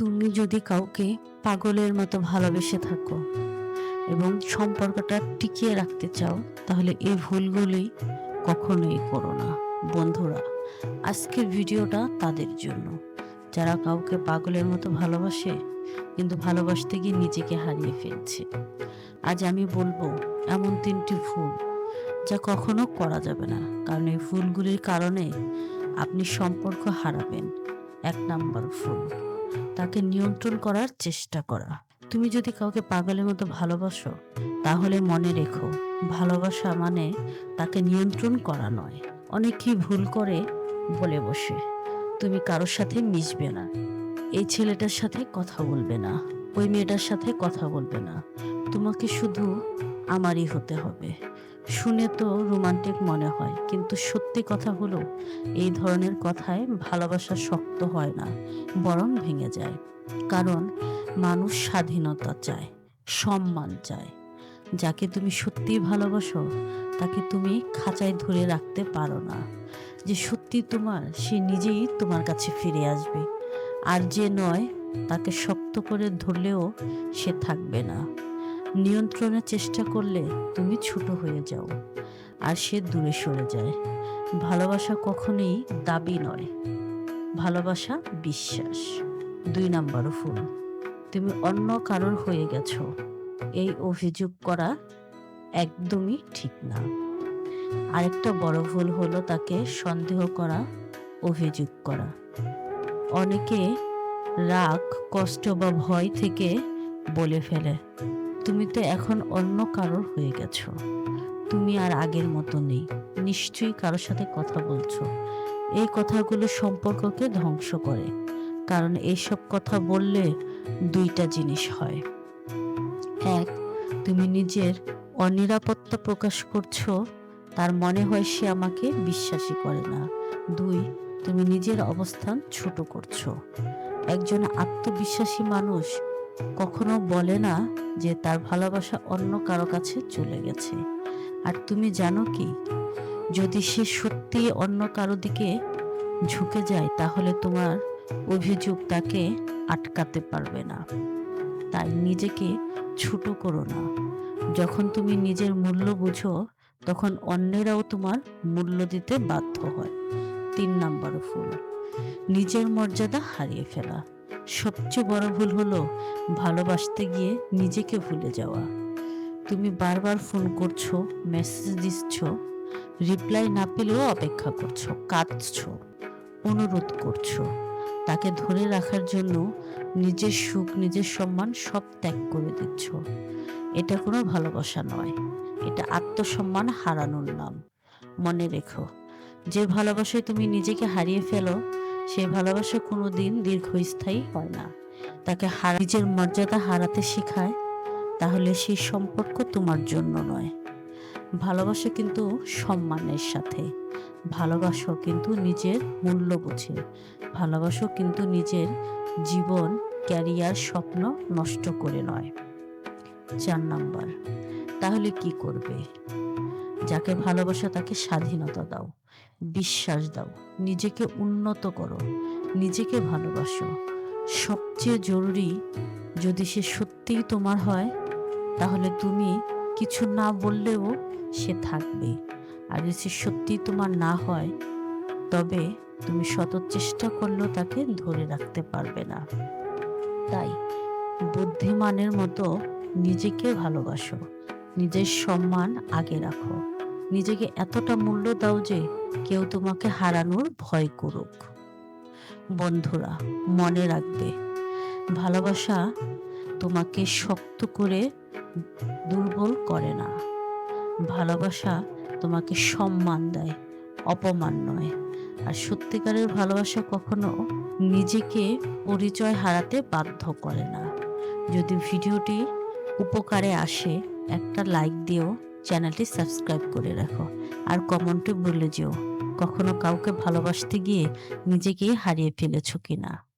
তুমি যদি কাউকে পাগলের মতো ভালোবেসে থাকো এবং সম্পর্কটা টিকিয়ে রাখতে চাও, তাহলে এই ভুলগুলি কখনোই করো না। বন্ধুরা, আজকের ভিডিওটা তাদের জন্য। যারা কাউকে পাগলের মতো ভালোবাসে, কিন্তু ভালোবাসতে গিয়ে নিজেকে হারিয়ে ফেলছে। আজ আমি বলব, এমন তিনটি ভুল যা কখনো করা যাবে না। কারণ এই ভুলগুলির কারণে আপনি সম্পর্ক হারাবেন। এক নাম্বার ভুল। তাকে নিয়ন্ত্রণ করার চেষ্টা করা। তুমি যদি কাউকে পাগলের মতো ভালোবাসো, তাহলে মনে রেখো, ভালোবাসা মানে তাকে নিয়ন্ত্রণ করা নয়। অনেকেই ভুল করে বলে বসে। তুমি কারোর সাথে মিশবে না। এই ছেলেটার সাথে কথা বলবে না। ওই মেয়েটার সাথে কথা বলবে না। তোমাকে শুধু আমারই হতে হবে। শুনে তো রোমান্টিক মনে হয়, কিন্তু সত্যি কথা হলো, এই ধরনের কথায় ভালোবাসা শক্ত হয় না, বরং ভেঙে যায়। কারণ মানুষ স্বাধীনতা চায়, সম্মান চায়। যাকে তুমি সত্যিই ভালোবাসো, তাকে তুমি খাঁচায় ধরে রাখতে পারো না। যে সত্যি তোমার, সে নিজেই তোমার কাছে ফিরে আসবে। আর যে নয়, তাকে শক্ত করে ধরলেও সে থাকবে না। নিয়ন্ত্রণের চেষ্টা করলে তুমি ছোট হয়ে যাও, আর সে দূরে সরে যায়। ভালোবাসা কখনোই দাবি নয়, ভালোবাসা বিশ্বাস। দুই নাম্বার ফুল। তুমি অন্য কারোর হয়ে গেছো, এই অভিযোগ করা একদমই ঠিক না। আরেকটা বড় ভুল হলো তাকে সন্দেহ করা, অভিযোগ করা। অনেকে রাগ, কষ্ট বা ভয় থেকে বলে ফেলে। তুমি তো এখন অন্য কারোর হয়ে গেছো। তুমি আর আগের মতো নেই। নিশ্চয়ই কারোর সাথে কথা বলছো। এই কথাগুলো সম্পর্ককে ধ্বংস করে। কারণ এইসব কথা বললে দুইটা জিনিস হয়। এক, তুমি নিজের অনিরাপত্তা প্রকাশ করছ। তার মনে হয় সে আমাকে বিশ্বাসী করে না। দুই, তুমি নিজের অবস্থান ছোট করছ। একজন আত্মবিশ্বাসী মানুষ কখনো বলে না যে তার ভালোবাসা অন্য কারও কাছে চলে গেছে। আর তুমি জানো কি? যদি সে সত্যি অন্য কারও দিকে ঝুঁকে যায়, তাহলে তোমার অভিযোগ তাকে আটকাতে পারবে না। তাই নিজেকে ছোট করো না। যখন তুমি নিজের মূল্য বুঝো, তখন অন্যেরাও তোমার মূল্য দিতে বাধ্য হয়। তিন নাম্বার ফুল, নিজের মর্যাদা হারিয়ে ফেলা। সবচেয়ে বড় ভুল হলো ভালোবাসতে গিয়ে নিজেকে ভুলে যাওয়া। তুমি বারবার ফোন করছ, মেসেজ দিচ্ছ, রিপ্লাই না পেলেও অপেক্ষা করছ, কাঁদছো, অনুরোধ করছ। তাকে ধরে রাখার জন্য নিজের সুখ, নিজের সম্মান সব ত্যাগ করে দিচ্ছ। এটা কোনো ভালোবাসা নয়, এটা আত্মসম্মান হারানোর নাম। মনে রেখো, যে ভালোবাসায় তুমি নিজেকে হারিয়ে ফেলো সেই ভালোবাসা কোনো দিন দীর্ঘস্থায়ী হয় না। তাকে নিজের মর্যাদা হারাতে শেখায়, তাহলে সেই সম্পর্ক তোমার জন্য নয়। ভালোবাসা কিন্তু সম্মানের সাথে ভালোবাসো কিন্তু নিজের মূল্য বুঝে ভালোবাসো কিন্তু নিজের জীবন, ক্যারিয়ার, স্বপ্ন নষ্ট করে নয়। চার নাম্বার, তাহলে কি করবে? যাকে ভালোবাসা তাকে স্বাধীনতা দাও, বিশ্বাস দাও, নিজেকে উন্নত করো, নিজেকে ভালোবাসো। সবচেয়ে জরুরি যদি সে সত্যিই তোমার হয়, তাহলে তুমি কিছু না বললেও সে থাকবে। আর যদি সে সত্যিই তোমার না হয়, তবে তুমি শত চেষ্টা করলেও তাকে ধরে রাখতে পারবে না। তাই বুদ্ধিমানের মতো নিজেকে ভালোবাসো, নিজের সম্মান আগে রাখো। নিজেকে এতটা মূল্য দাও যে কেউ তোমাকে হারানোর ভয় করুক। বন্ধুরা, মনে রাখবে, ভালোবাসা তোমাকে শক্ত করে দুর্বল করে না। ভালোবাসা তোমাকে সম্মান দেয়, অপমান নয়। আর সত্যিকারের ভালোবাসা কখনো নিজেকে পরিচয় হারাতে বাধ্য করে না। যদি ভিডিওটি উপকারে আসে, একটা লাইক দিও। চ্যানেলটি সাবস্ক্রাইব করে রাখো আর কমেন্টে বলে যেও, কখনো কাউকে ভালোবাসতে গিয়ে নিজেকেই হারিয়ে ফেলেছো কিনা।